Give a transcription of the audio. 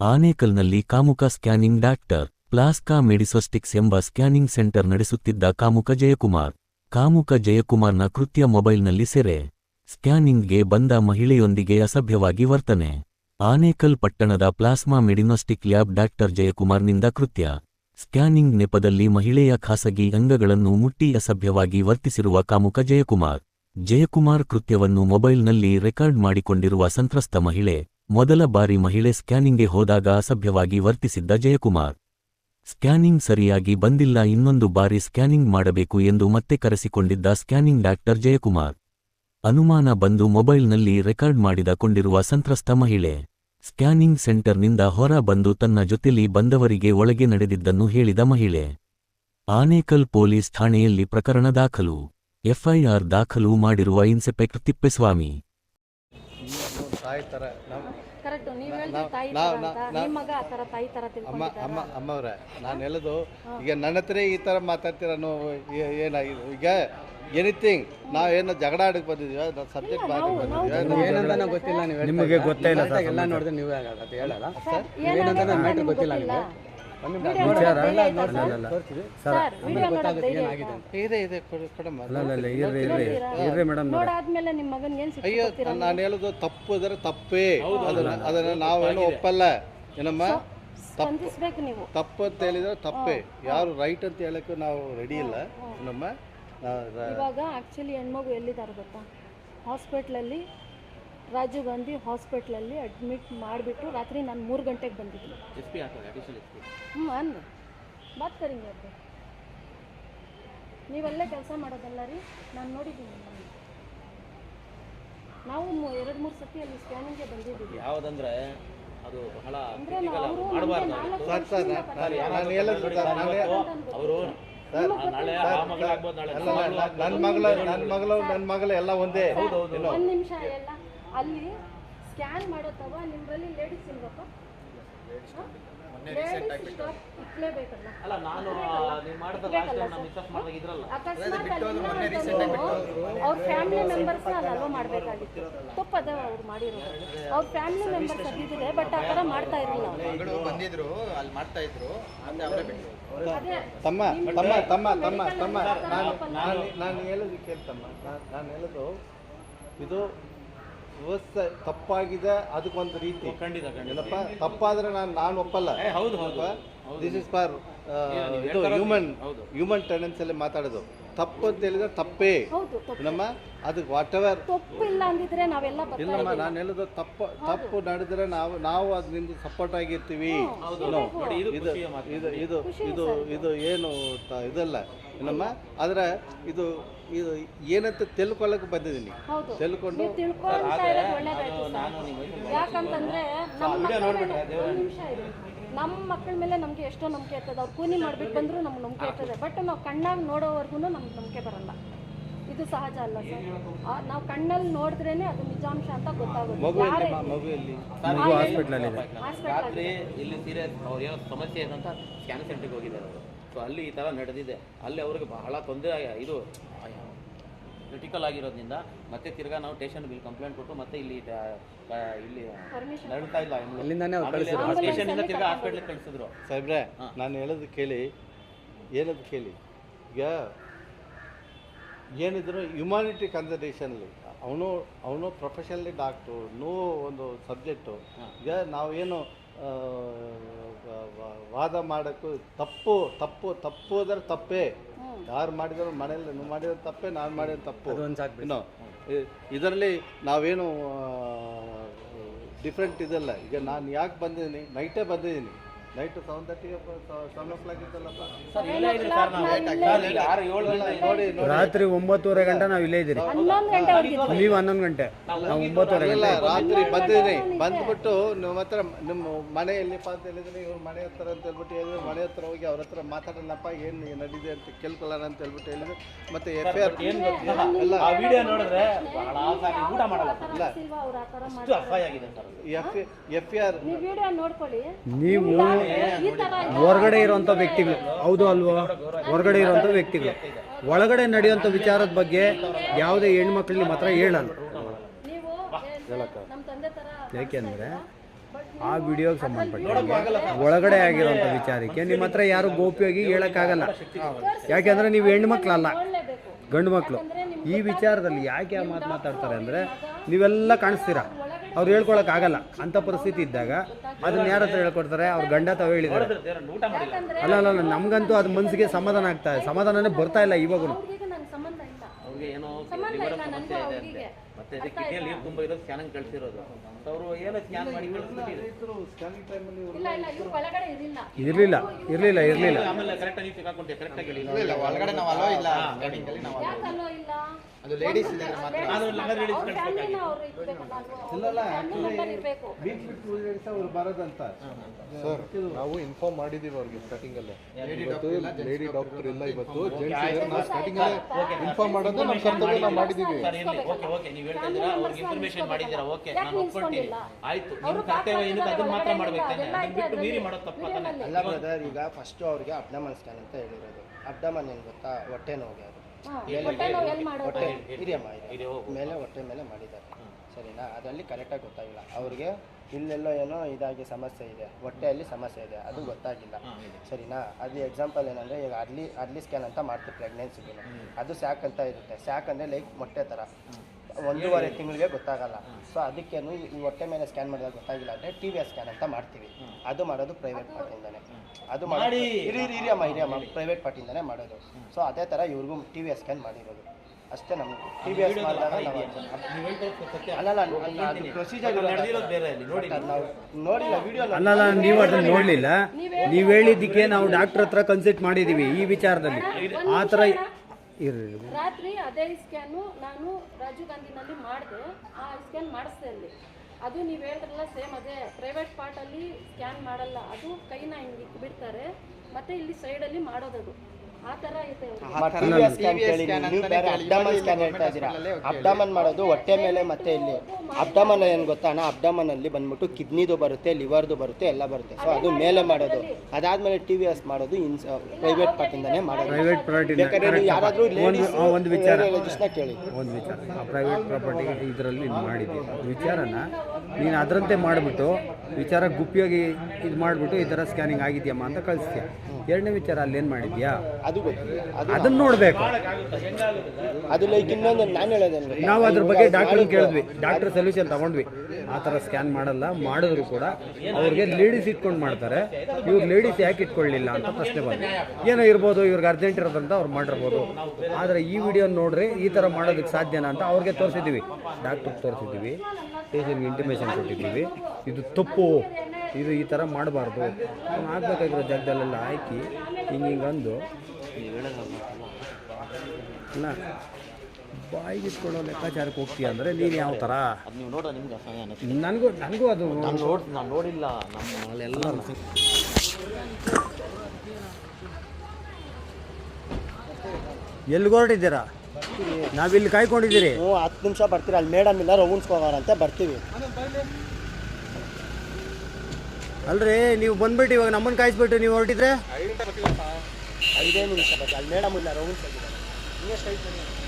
ಆನೇಕಲ್ನಲ್ಲಿ ಕಾಮುಕ scanning doctor, ಪ್ಲಾಸ್ಕಾ ಮೆಡಿಸೋಸ್ಟಿಕ್ಸ್ ಎಂಬ scanning centre ನಡೆಸುತ್ತಿದ್ದ ಕಾಮುಕ ಜಯಕುಮಾರ್. ಕಾಮುಕ ಜಯಕುಮಾರ್ನ ಕೃತ್ಯ ಮೊಬೈಲ್ನಲ್ಲಿ ಸೆರೆ. ಸ್ಕ್ಯಾನಿಂಗ್ಗೆ ಬಂದ ಮಹಿಳೆಯೊಂದಿಗೆ ಅಸಭ್ಯವಾಗಿ ವರ್ತನೆ. ಆನೇಕಲ್ ಪಟ್ಟಣದ ಪ್ಲಾಸ್ಮಾ ಮೆಡಿನೋಸ್ಟಿಕ್ ಲ್ಯಾಬ್ ಡಾಕ್ಟರ್ ಜಯಕುಮಾರ್ನಿಂದ ಕೃತ್ಯ. ಸ್ಕ್ಯಾನಿಂಗ್ ನೆಪದಲ್ಲಿ ಮಹಿಳೆಯ ಖಾಸಗಿ ಅಂಗಗಳನ್ನು ಮುಟ್ಟಿ ಅಸಭ್ಯವಾಗಿ ವರ್ತಿಸಿರುವ ಕಾಮುಕ ಜಯಕುಮಾರ್. ಜಯಕುಮಾರ್ ಕೃತ್ಯವನ್ನು ಮೊಬೈಲ್ನಲ್ಲಿ ರೆಕಾರ್ಡ್ ಮಾಡಿಕೊಂಡಿರುವ ಸಂತ್ರಸ್ತ ಮಹಿಳೆ. ಮೊದಲ ಬಾರಿ ಮಹಿಳೆ ಸ್ಕ್ಯಾನಿಂಗ್ಗೆ ಹೋದಾಗ ಅಸಭ್ಯವಾಗಿ ವರ್ತಿಸಿದ್ದ ಜಯಕುಮಾರ್. ಸ್ಕ್ಯಾನಿಂಗ್ ಸರಿಯಾಗಿ ಬಂದಿಲ್ಲ, ಇನ್ನೊಂದು ಬಾರಿ ಸ್ಕ್ಯಾನಿಂಗ್ ಮಾಡಬೇಕು ಎಂದು ಮತ್ತೆ ಕರೆಸಿಕೊಂಡಿದ್ದ ಸ್ಕ್ಯಾನಿಂಗ್ ಡಾಕ್ಟರ್ ಜಯಕುಮಾರ್. ಅನುಮಾನ ಬಂದು ಮೊಬೈಲ್ನಲ್ಲಿ ರೆಕಾರ್ಡ್ ಮಾಡಿದ ಕೊಂಡಿರುವ ಸಂತ್ರಸ್ತ ಮಹಿಳೆ. ಸ್ಕ್ಯಾನಿಂಗ್ ಸೆಂಟರ್ನಿಂದ ಹೊರ ಬಂದು ತನ್ನ ಜೊತೆಲಿ ಬಂದವರಿಗೆ ಒಳಗೆ ನಡೆದಿದ್ದನ್ನು ಹೇಳಿದ ಮಹಿಳೆ. ಆನೇಕಲ್ ಪೊಲೀಸ್ ಠಾಣೆಯಲ್ಲಿ ಪ್ರಕರಣ ದಾಖಲು. ಎಫ್ಐಆರ್ ದಾಖಲು ಮಾಡಿರುವ ಇನ್ಸ್ಪೆಕ್ಟರ್ ತಿಪ್ಪೇಸ್ವಾಮಿ. ಅಮ್ಮ ಅಮ್ಮ ಅಮ್ಮವ್ರೆ ನಾನು ಹೇಳೋದು ಈಗ ನನ್ನ ಹತ್ರ ಈ ಥರ ಮಾತಾಡ್ತೀರ ಅನ್ನೋ ಏನಾಗಿದೆ? ಈಗ ಎನಿಥಿಂಗ್ ನಾವೇನು ಜಗಳ ಆಡಕ್ಕೆ ಬಂದಿದ್ದೀವಿ ನಾವು ಸಬ್ಜೆಕ್ಟ್ ಏನಂತ ಗೊತ್ತಿಲ್ಲ ನೀವು ನಿಮಗೆ ಗೊತ್ತೇ ಇಲ್ಲ ಸರ್ ಎಲ್ಲ ನೋಡಿದ್ರೆ ನೀವು ಅದು ಹೇಳಲ್ಲ. ಏನಂತ ಗೊತ್ತಿಲ್ಲ. ನಿಮಗೆ ಮೇಡಮ್ ನೋಡಾದ್ಮೇಲೆ ನಿಮ್ ಮಗನ್ ಏನ್ ಅಯ್ಯೋ ನಾನು ಹೇಳೋದು ತಪ್ಪು ಅದರ ತಪ್ಪೇ. ಅದನ್ನ ಅದನ್ನ ನಾವೇನು ಒಪ್ಪಲ್ಲ. ಏನಮ್ಮ? ಸ್ಪಂದಿಸ್ಬೇಕು ನೀವು. ತಪ್ಪು ಅಂತ ಹೇಳಿದ್ರೆ ತಪ್ಪೇ. ಯಾರು ರೈಟ್ ಅಂತ ಹೇಳಕ್ಕೆ ನಾವು ರೆಡಿ ಇಲ್ಲ. ನಮ್ಮ ಇವಾಗ ಆಕ್ಚುಲಿ ಹೆಣ್ಮಗು ಎಲ್ಲಿದ್ದಾರೆ ಗೊತ್ತಾ? ಹಾಸ್ಪಿಟ್ಲಲ್ಲಿ ರಾಜೀವ್ ಗಾಂಧಿ ಹಾಸ್ಪಿಟ್ಲಲ್ಲಿ ಅಡ್ಮಿಟ್ ಮಾಡಿಬಿಟ್ಟು ರಾತ್ರಿ ನಾನು ಮೂರು ಗಂಟೆಗೆ ಬಂದಿದ್ದೆ. ಹ್ಞೂ ಅನ್ನ ಬಾತ್ ಕರಿಂಗೆ ಅವ್ರದ್ದು ನೀವೆಲ್ಲ ಕೆಲಸ ಮಾಡೋದಲ್ಲ ರೀ? ನಾನು ನೋಡಿದ್ದೀನಿ. ನಾವು ಮು- ಎರಡು ಮೂರು ಸತಿ ಅಲ್ಲಿ ಸ್ಕ್ಯಾನಿಂಗ್ಗೆ ಬಂದಿದ್ದೀವಿ. ಯಾವುದಂದ್ರೆ ಅದು ಬಹಳ ಅಂದ್ರೆ ಅವರು ಸರ್ ಸರ್ ನಾನು ಹೇಳೋದು ಸರ್, ನಾನು ಅವರು ಸರ್ ನಾಳೆ ಆ ಮಗಳಾಗ್ಬೋದು ನಾಳೆ ಅಲ್ಲ ನನ್ನ ಮಗಳ ನನ್ನ ಮಗಳು ನನ್ನ ಮಗಳು ಎಲ್ಲ ಒಂದೇ. ಒಂದು ನಿಮಿಷ ಎಲ್ಲ ಅಲ್ಲಿ ಸ್ಕ್ಯಾನ್ ಮಾಡೋ ತವ ನಿಮ್ಮಲ್ಲಿ ಲೇಡೀಸ್ ಇಲ್ವಪ್ಪ ಅಲ್ಲ ನಾನು ನೀವು ಮಾಡಿದ ಲಾಸ್ಟ್ ಟೈಮ್ ನಮ್ಮ ಮಿಸ್ಸಸ್ ಮಾಡಿದಾಗ ಇದ್ರಲ್ಲ. ಅಕಸ್ಮಾತ್ ಅಲ್ಲಿ ಅವ್ರ ಫ್ಯಾಮಿಲಿ ಮೆಂಬರ್ಸ್ ಅಲ್ವಾ ಮಾಡಬೇಕಾಗಿತ್ತು. ತಪ್ಪದ ಅವ್ರು ಮಾಡಿರೋದು. ಅವ್ರ ಫ್ಯಾಮಿಲಿ ಮೆಂಬರ್ಸ್ ಅದಿದ್ರೆ ಬಟ್ ಆ ಥರ ಮಾಡ್ತಾ ಇರಲಿಲ್ಲ. ಬಂದಿದ್ರು ಅಲ್ಲಿ ಮಾಡ್ತಾ ಇದ್ರು ಮತ್ತೆ ಅವರೇ ಬಿಟ್ಟು ತಮ್ಮ ತಮ್ಮ ತಮ್ಮ ತಮ್ಮ ತಮ್ಮ. ನಾನು ನಾನು ನಾನು ಹೇಳೋದು ಕೇಳ್ತಮ್ಮ. ನಾನು ನಾನು ಹೇಳೋದು ಇದು ವ್ಯವಸ್ಥೆ ತಪ್ಪಾಗಿದೆ ಅದಕ್ಕೊಂದು ರೀತಿ. ಖಂಡಿತ ಖಂಡಿತ. ಏನಪ್ಪ? ತಪ್ಪಾದ್ರೆ ನಾನು ನಾನು ಒಪ್ಪಲ್ಲ. ಏ, ಹೌದು ಹೌದು. ದಿಸ್ ಇಸ್ ಫಾರ್ ಇದು ಹ್ಯೂಮನ್ ಹ್ಯೂಮನ್ ಟೆಂಡೆನ್ಸಿಯಲ್ಲಿ ಮಾತಾಡೋದು. ತಪ್ಪು ಅಂತ ಹೇಳಿದ್ರೆ ತಪ್ಪೇ. ಹೌದು ತಪ್ಪು. ನಮ್ಮ ಅದಕ್ಕೆ ವಾಟ್ ಎವರ್ ತಪ್ಪು ಇಲ್ಲ ಅಂದಿದ್ರೆ ನಾವೆಲ್ಲ ಇಲ್ಲಮ್ಮ ನಾನು ಹೇಳಿದ ತಪ್ಪು ತಪ್ಪು ನಡೆದ್ರೆ ನಾವು ನಾವು ಅದರಿಂದ ಸಪೋರ್ಟ್ ಆಗಿರ್ತೀವಿ. ಇದು ಇದು ಮಾತು. ಇದು ಇದು ಇದು ಏನು ತ- ಇದಲ್ಲ. ಏನಮ್ಮ ಆದ್ರೆ ಇದು ಇದು ಏನಂತ ತಿಳ್ಕೊಳ್ಳೋಕೆ ಬಂದಿದ್ದೀನಿ. ಹೌದು. ತಿಳ್ಕೊಂಡು ನೀವು ತಿಳ್ಕೊಂತ ಇರೋದು ಒಳ್ಳೇದಾಯ್ತು ಸರ್. ಯಾಕಂತಂದ್ರೆ ನಮ್ಮ ಮಕ್ಕಳ ನಿಮಿಷ. ನಮ್ಮ ಮಕ್ಕಳ ಮೇಲೆ ನಮಗೆ ಎಷ್ಟೋ ನಂಬಿಕೆ ಇರ್ತದೆ. ಅವ್ರು ಕೂಲಿ ಮಾಡ್ಬಿಟ್ಟು ಬಂದ್ರು ನಮ್ಗೆ ನಂಬಿಕೆ ಇರ್ತದೆ. ಬಟ್ ನಾವು ಕಣ್ಣಾಗಿ ನೋಡೋವರೆಗೂ ನಮ್ಗೆ ನಂಬಿಕೆ ಬರಲ್ಲ. ಇದು ಸಹಜ ಅಲ್ಲ ಸರ್. ನಾವು ಕಣ್ಣಲ್ಲಿ ನೋಡಿದ್ರೇನೆ ಅದು ನಿಜಾಂಶ ಅಂತ ಗೊತ್ತಾಗುತ್ತೆ. ಯಾರೇ ರಾತ್ರಿ ಇಲ್ಲಿ ಸೀರಿಯಸ್ ಅವ್ರು ಏನೋ ಸಮಸ್ಯೆ ಇದೆ ಅಂತ ಸ್ಕ್ಯಾನ್ ಸೆಂಟ್ರಿಗೆ ಹೋಗಿದ್ದಾರೆ ಅವರು. ಸೊ ಅಲ್ಲಿ ಈ ಥರ ನಡೆದಿದೆ. ಅಲ್ಲಿ ಅವ್ರಿಗೆ ಬಹಳ ತೊಂದರೆ ಇದು ಕ್ರಿಟಿಕಲ್ ಆಗಿರೋದ್ರಿಂದ ಮತ್ತೆ ತಿರ್ಗಾ ನಾವು ಸ್ಟೇಷನ್ ಬಿಲ್ ಕಂಪ್ಲೇಂಟ್ ಕೊಟ್ಟು ಮತ್ತೆ ಇಲ್ಲಿ ಇಲ್ಲಿ ಪರ್ಮಿಷನ್ ನಡೀತಾ ಇಲ್ಲ ಸ್ಟೇಷನ್ ಇಂದ ತಿರ್ಗಾ ಹಾಸ್ಪಿಟ್ಲಿಗೆ ಕಳಿಸಿದ್ರು. ಸಾಹೇಬ್ರೆ ನಾನು ಹೇಳೋದು ಕೇಳಿ. ಏನದು ಕೇಳಿ. ಈಗ ಏನಿದ್ರು ಹ್ಯುಮಾನಿಟಿ ಕನ್ಸರ್ವೇಷನಲ್ಲಿ ಅವನು ಅವನು ಪ್ರೊಫೆಷನಲಿ ಡಾಕ್ಟ್ರು ನೋ ಒಂದು ಸಬ್ಜೆಕ್ಟು ಈಗ ನಾವೇನು ವಾದ ಮಾಡೋಕ್ಕೂ ತಪ್ಪು ತಪ್ಪು ತಪ್ಪು ಅಂದ್ರೆ ತಪ್ಪೇ. ಯಾರು ಮಾಡಿದ್ರು ಮನೇಲಿ ನೀವು ಮಾಡಿದ್ರು ತಪ್ಪೇ ನಾನು ಮಾಡಿದ ತಪ್ಪು. ಇನ್ನು ಇದರಲ್ಲಿ ನಾವೇನು ಡಿಫ್ರೆಂಟ್ ಇದಲ್ಲ. ಈಗ ನಾನು ಯಾಕೆ ಬಂದಿದ್ದೀನಿ ನೈಟೇ ಬಂದಿದ್ದೀನಿ. ನೈಟ್ ಸೆವೆನ್ ತರ್ಟಿಗೆ ಸೆವೆನ್ ಓ ಕ್ಲಾಕ್ ಇಲ್ಲೇ ಇಲ್ಲಿ ನೋಡಿ ರಾತ್ರಿ ಒಂಬತ್ತುವರೆ ಗಂಟೆ ನಾವು ಇಲ್ಲೇ ಇದ್ದೀರಿ. ನೀವು ಹನ್ನೊಂದು ಗಂಟೆ. ನಾವು ಒಂಬತ್ತುವರೆ ಇಲ್ಲ ರಾತ್ರಿ ಬಂದಿದ್ದೀನಿ. ಬಂದ್ಬಿಟ್ಟು ನಿಮ್ಮ ಹತ್ರ ನಿಮ್ಮ ಮನೆ ಎಲ್ಲಿಪ್ಪ ಅಂತ ಹೇಳಿದ್ರೆ ಇವ್ರ ಮನೆ ಹತ್ರ ಅಂತ ಹೇಳ್ಬಿಟ್ಟು ಹೇಳಿದ್ರೆ. ಮನೆ ಹತ್ರ ಹೋಗಿ ಅವ್ರ ಹತ್ರ ಮಾತಾಡಲ್ಲಪ್ಪ ಏನು ನಡೀದೆ ಅಂತ ಕೇಳ್ಕೊಳ್ಳೋಣ ಅಂತ ಹೇಳ್ಬಿಟ್ಟು ಹೇಳಿದ್ರು. ಮತ್ತೆ F I R sir F F I R ನೀವು ಹೊರಗಡೆ ಇರುವಂಥ ವ್ಯಕ್ತಿಗಳು. ಹೌದು ಅಲ್ವಾ? ಹೊರಗಡೆ ಇರುವಂತ ವ್ಯಕ್ತಿಗಳು. ಒಳಗಡೆ ನಡೆಯುವಂಥ ವಿಚಾರದ ಬಗ್ಗೆ ಯಾವುದೇ ಹೆಣ್ಮಕ್ಳಿಗೆ ಮಾತ್ರ ಹೇಳಲ್ಲ. ಯಾಕೆಂದ್ರೆ ಆ ವಿಡಿಯೋಗೆ ಸಂಬಂಧಪಟ್ಟ ಒಳಗಡೆ ಆಗಿರೋಂಥ ವಿಚಾರಕ್ಕೆ ನಿಮ್ಮ ಹತ್ರ ಯಾರು ಗೋಪ್ಯವಾಗಿ ಹೇಳೋಕ್ಕಾಗಲ್ಲ. ಯಾಕೆಂದರೆ ನೀವು ಹೆಣ್ಮಕ್ಳಲ್ಲ ಗಂಡು ಮಕ್ಕಳು ಈ ವಿಚಾರದಲ್ಲಿ ಯಾಕೆ ಆ ಮಾತು ಮಾತಾಡ್ತಾರೆ ಅಂದರೆ ನೀವೆಲ್ಲ ಕಾಣಿಸ್ತೀರಾ? ಅವ್ರು ಹೇಳ್ಕೊಳಕ್ಕಾಗಲ್ಲ ಅಂತ ಪರಿಸ್ಥಿತಿ ಇದ್ದಾಗ ಅದನ್ನ ಯಾರ ಹತ್ರ ಹೇಳ್ಕೊಡ್ತಾರೆ? ಅವ್ರ ಗಂಡ ತಾವು ಹೇಳಿದ್ದಾರೆ. ಅಲ್ಲ ಅಲ್ಲ ಅಲ್ಲ ನಮಗಂತೂ ಅದು ಮನಸ್ಸಿಗೆ ಸಮಾಧಾನ ಆಗ್ತಾ ಇದೆ. ಸಮಾಧಾನನೇ ಬರ್ತಾ ಇಲ್ಲ ಇವಾಗೂ ಅವ್ರಿಗೆ ನಂಗೆ ಸಂಬಂಧ ಇಲ್ಲ. ಅವ್ರಿಗೆ ಏನೋ ಸಮಸ್ಯೆ ಇದೆ ಮತ್ತೆ ಕಿಟಿಯಲ್ಲಿ ನೀರು ತುಂಬ ಸ್ಕ್ಯಾನಿಂಗ್ ಕಳಿಸಿರೋದು. ಅವರು ಏನೋ ಸ್ಕ್ಯಾನ್ ಮಾಡಿ ಇರಲಿಲ್ಲ. ಇರಲಿಲ್ಲ ಇರಲಿಲ್ಲ ಇರಲಿಲ್ಲ. ಆಮೇಲೆ ಕರೆಕ್ಟಾಗಿ ನೀವು ಸಿಕ್ಕಾಕೊಂಡೆ ಕರೆಕ್ಟಾಗಿ ಹೇಳಿ ಇಲ್ಲ ಒಳಗಡೆ ನಾವು ಅಲೋ ಇಲ್ಲ ಅಲ್ಲಿ ನಾವು ಯಾಕೆ ಅಲ್ಲೋ ಇಲ್ಲ? ಅದು ಲೇಡೀಸ್ ಇದ್ದಾರೆ ಮಾತ್ರ. ಅದು ಲಂಗ ladies ಅವ್ರ ವೀಕ್ ಟೂ ಡೇಸ್ ಬರೋದಂತ. ಸರ್ ನಾವು ಇನ್ಫಾರ್ಮ್ ಮಾಡಿದೀವಿ ಅವ್ರಿಗೆ ಸ್ಟಾರ್ಟಿಂಗ್ ಅಲ್ಲೇ. ಇವತ್ತು ಲೇಡಿ ಡಾಕ್ಟರ್ ಇಲ್ಲ ಇವತ್ತು ಜೆಂಟ್ಸ್ ಇದ್ದಾರೆ ನಾವು ಸ್ಟಾರ್ಟಿಂಗ್ ಅಲ್ಲೇ ಇನ್ಫಾರ್ಮ್ ಮಾಡೋದು ನಮ್ಮ ಕರ್ತವ್ಯ ನಾವು ಮಾಡಿದೀವಿ ಸರ್ ಇರ್ಲಿ ಓಕೆ ಓಕೆ ನೀವು ಹೇಳ್ತಾ ಇದ್ದೀರಾ? ಅವ್ರಿಗೆ ಇನ್ಫಾರ್ಮೇಶನ್ ಮಾಡಿದ್ದೀರಾ? ಓಕೆ ನಾನು ಒಪ್ಕೊಳ್ತೀನಿ ಆಯ್ತು ನಿಮ್ಮ ಕರ್ತವ್ಯ ಏನಕ್ಕೆ ಅದನ್ನ ಮಾತ್ರ ಒಳಗಡೆ ಮಾಡ್ಬೇಕು ತಾನೆ? ಅದನ್ನ ಬಿಟ್ಟು ಮೀರಿ ಮಾಡೋದು ತಪ್ಪ ತಾನೆ? ಅಲ್ಲ ಬ್ರದರ್ ಈಗ ಫಸ್ಟ್ ಅವ್ರಿಗೆ ಅಬ್ಡಮನ್ ಸ್ಕ್ಯಾನ್ ಅಂತ ಹೇಳಿರೋದು. ಅಬ್ಡಮನ್ ಏನು ಗೊತ್ತಾ? ಹೊಟ್ಟೆ ನೋವಿಗೆ ಅದು ಹೊಟ್ಟೆ ನೋವು ಹೊಟ್ಟೆ ಹಿರಿಯಮ್ಮ ಇದೆ ಇದೆ, ಹೋಗು. ಮೇಲೆ ಹೊಟ್ಟೆ ಮೇಲೆ ಮಾಡಿದ್ದಾರೆ. ಸರಿನಾ? ಅದರಲ್ಲಿ ಕರೆಕ್ಟಾಗಿ ಗೊತ್ತಾಗಿಲ್ಲ. ಅವ್ರಿಗೆ ಇಲ್ಲೆಲ್ಲೋ ಏನೋ ಇದಾಗಿ ಸಮಸ್ಯೆ ಇದೆ. ಹೊಟ್ಟೆಯಲ್ಲಿ ಸಮಸ್ಯೆ ಇದೆ. ಅದು ಗೊತ್ತಾಗಿಲ್ಲ. ಸರಿನಾ? ಅದು ಎಕ್ಸಾಂಪಲ್ ಏನಂದರೆ ಈಗ ಅರ್ಲಿ ಅರ್ಲಿ ಸ್ಕ್ಯಾನ್ ಅಂತ ಮಾಡ್ತೀವಿ ಪ್ರೆಗ್ನೆನ್ಸಿಗೆ ಅದು ಸ್ಯಾಕ್ ಅಂತ ಇರುತ್ತೆ. ಸ್ಯಾಕ್ ಅಂದರೆ ಲೈಕ್ ಮೊಟ್ಟೆ ಥರ ಒಂದೂವರೆ ತಿಂಗಳಿಗೆ ಗೊತ್ತಾಗಲ್ಲ. ಸೊ ಅದಕ್ಕೇನು ಈ ಹೊಟ್ಟೆ ಮೇಲೆ ಸ್ಕ್ಯಾನ್ ಮಾಡಿದಾಗ ಗೊತ್ತಾಗಿಲ್ಲ ಅಂದರೆ ಟಿ ವಿ ಎಸ್ ಸ್ಕ್ಯಾನ್ ಅಂತ ಮಾಡ್ತೀವಿ. ಅದು ಮಾಡೋದು ಪ್ರೈವೇಟ್ ಪಾರ್ಟಿಯಿಂದನೇ. ಅದು ಮಾಡಿ. ಹಿರಿ ಹಿರಿಯಮ್ಮ ಹಿರಿಯಮ್ಮ ಪ್ರೈವೇಟ್ ಪಾರ್ಟಿಯಿಂದನೇ ಮಾಡೋದು. ಸೊ ಅದೇ ಥರ ಇವ್ರಿಗೂ ಟಿ ವಿ ಎಸ್ ಸ್ಕ್ಯಾನ್ ಮಾಡಿರೋದು. ಅಷ್ಟೇ ನಮ್ಗೆ. ಟಿ ವಿ ಎಸ್ ಮಾಡಿದಾಗ ಅಲ್ಲಲ್ಲ ಅದು ಪ್ರೊಸೀಜರ್ ನಾವು. ನೋಡಿಲ್ಲ ವಿಡಿಯೋ ಅಲ್ಲಲ್ಲ ನೀವು ಅದನ್ನ ನೋಡಲಿಲ್ಲ. ನೀವು ಹೇಳಿದ್ದಕ್ಕೆ ನಾವು ಡಾಕ್ಟರ್ ಹತ್ರ ಕನ್ಸಲ್ಟ್ ಮಾಡಿದ್ದೀವಿ ಈ ವಿಚಾರದಲ್ಲಿ. ಆ ಥರ ಇರಲಿ. ರಾತ್ರಿ ಅದೇ ಸ್ಕ್ಯಾನು ನಾನು ರಾಜೀವ್ ಗಾಂಧಿನಲ್ಲಿ ಮಾಡಿದೆ. ಆ ಸ್ಕ್ಯಾನ್ ಮಾಡಿಸ್ದೆ ಅಲ್ಲಿ. ಅದು ನೀವು ಹೇಳಿದ್ರಲ್ಲ ಸೇಮ್ ಅದೇ. ಪ್ರೈವೇಟ್ ಪಾರ್ಟಲ್ಲಿ ಸ್ಕ್ಯಾನ್ ಮಾಡಲ್ಲ. ಅದು ಕೈನ ಹಿಂಗೆ ಬಿಡ್ತಾರೆ. ಮತ್ತೆ ಇಲ್ಲಿ ಸೈಡಲ್ಲಿ ಮಾಡೋದದು. ಅಬ್ಡಮನ್ ಮಾಡೋದು ಹೊಟ್ಟೆ ಮೇಲೆ ಮತ್ತೆ ಇಲ್ಲಿ. ಅಬ್ಡಮನ್ ಏನು ಗೊತ್ತಾ ಅಣ್ಣ? ಅಬ್ಡಮನ್ ಅಲ್ಲಿ ಬಂದ್ಬಿಟ್ಟು ಕಿಡ್ನಿದು ಬರುತ್ತೆ ಲಿವರ್ದು ಬರುತ್ತೆ ಎಲ್ಲ ಬರುತ್ತೆ. ಸೊ ಅದು ಮೇಲೆ ಮಾಡೋದು. ಅದಾದ್ಮೇಲೆ ಟಿ ವಿ ಎಸ್ ಮಾಡೋದು ಇನ್ಸ್ ಪ್ರೈವೇಟ್ ಪಾರ್ಟಿಂದಾನೇ ಮಾಡೋದು. ಪ್ರೈವೇಟ್ ಪ್ರಾಪರ್ಟಿ ಬೇಕಾದ್ರೆ ನೀವು ಯಾರಾದ್ರೂ ಒಂದು ಲೇಡೀಸ್ ಒಂದು ವಿಚಾರ. ಕೇಳಿ. ಒಂದು ವಿಚಾರ. ಆ ಪ್ರೈವೇಟ್ ಪ್ರಾಪರ್ಟಿ ಇದರಲ್ಲಿ ನೀನು ಮಾಡಿದ್ದೀವಿ. ವಿಚಾರನ ನೀನು ಅದರಂತೆ ಮಾಡಿಬಿಟ್ಟು ವಿಚಾರ ಗುಪ್ಪಿಯಾಗಿ ಇದು ಮಾಡಿಬಿಟ್ಟು ಈ ಥರ ಸ್ಕ್ಯಾನಿಂಗ್ ಆಗಿದೆಯಮ್ಮ ಅಂತ ಕಳಿಸ್ತೀಯ. ಎರಡನೇ ವಿಚಾರ ಅಲ್ಲಿ ಏನು ಮಾಡಿದ್ಯಾ ಅದು ಗೊತ್ತಿಲ್ಲ. ಅದು ಅದನ್ನು ನೋಡಬೇಕು. ಅದು ಲೈಕ್ ಇನ್ನೊಂದು ನಾನು ಹೇಳೋದೇನು ನಾವು ಅದ್ರ ಬಗ್ಗೆ ಡಾಕ್ಟರ್ ಕೇಳಿದ್ವಿ. ಡಾಕ್ಟರ್ ಸೊಲ್ಯೂಷನ್ ತಗೊಂಡ್ವಿ. ಆ ಥರ ಸ್ಕ್ಯಾನ್ ಮಾಡಲ್ಲ ಮಾಡಿದ್ರು ಕೂಡ ಅವ್ರಿಗೆ ಲೇಡೀಸ್ ಇಟ್ಕೊಂಡು ಮಾಡ್ತಾರೆ. ಇವ್ರು ಲೇಡೀಸ್ ಯಾಕೆ ಇಟ್ಕೊಳ್ಳಿಲ್ಲ ಅಂತ ಪ್ರಶ್ನೆ ಬಂತು. ಏನೋ ಇರ್ಬೋದು ಇವ್ರಿಗೆ ಅರ್ಜೆಂಟ್ ಇರೋದಂತ ಅವ್ರು ಮಾಡಿರ್ಬೋದು. ಆದರೆ ಈ ವಿಡಿಯೋ ನೋಡ್ರಿ ಈ ಥರ ಮಾಡೋದಕ್ಕೆ ಸಾಧ್ಯನಾ ಅಂತ ಅವ್ರಿಗೆ ತೋರಿಸಿದ್ದೀವಿ. ಡಾಕ್ಟ್ರಿಗೆ ತೋರಿಸಿದ್ದೀವಿ. ಪೇಷಂಟ್ಗೆ ಇಂಟಿಮೇಷನ್ ಕೊಟ್ಟಿದ್ದೀವಿ. ಇದು ತಪ್ಪು. ಇದು ಈ ಥರ ಮಾಡಬಾರ್ದು. ಆಗಬೇಕಾಗಿರೋ ಜಾಗದಲ್ಲೆಲ್ಲ ಹಾಕಿ ಹಿಂಗೆ ಹಿಂಗಂದು ಅಲ್ಲ ಬಾಯಿಗೆ ಇಟ್ಕೊಳ್ಳೋ ಲೆಕ್ಕಾಚಾರಕ್ಕೆ ಹೋಗ್ತೀಯ ಅಂದರೆ ನೀನು ಯಾವ ಥರ ಅದು ನೀವು ನೋಡೋ ನಿಮ್ಗೆ ಅಸಹ್ಯ ಅನ್ನಿಸ್ತು. ನನಗೂ ನನಗೂ ಅದು ನಾನು ನೋಡ್ ನಾನು ನೋಡಿಲ್ಲ. ನಮ್ಮಲ್ಲೆಲ್ಲ ಎಲ್ಲಿಗೆ ಹೊರಟಿದ್ದೀರಾ ನಾವಿಲ್ಲಿ ಕಾಯ್ಕೊಂಡಿದ್ದೀರಿ. ಹ್ಞೂ ಹತ್ತು ನಿಮಿಷ ಬರ್ತೀರಾ? ಅಲ್ಲಿ ಮೇಡಮ್ ಇಲ್ಲ ರೌಂಡ್ಸ್ಕೋಗಾರಂತೆ ಬರ್ತೀವಿ. ಅಲ್ರಿ ನೀವು ಬಂದ್ಬಿಟ್ಟು ಇವಾಗ ನಮ್ಮನ್ನು ಕಾಯಿಸ್ಬಿಟ್ಟು ನೀವು ಹೊರಟಿದ್ರೆ? ಐದೇ ನಿಮಿಷ ಬರ್ತೀವಿ ಅಲ್ಲಿ ಮೇಡಮ್ ಇಲ್ಲ ರೌಂಡ್ಸ್ ಆಗಿದ್ದಾರೆ ಇನ್ನೆಷ್ಟು ಐದು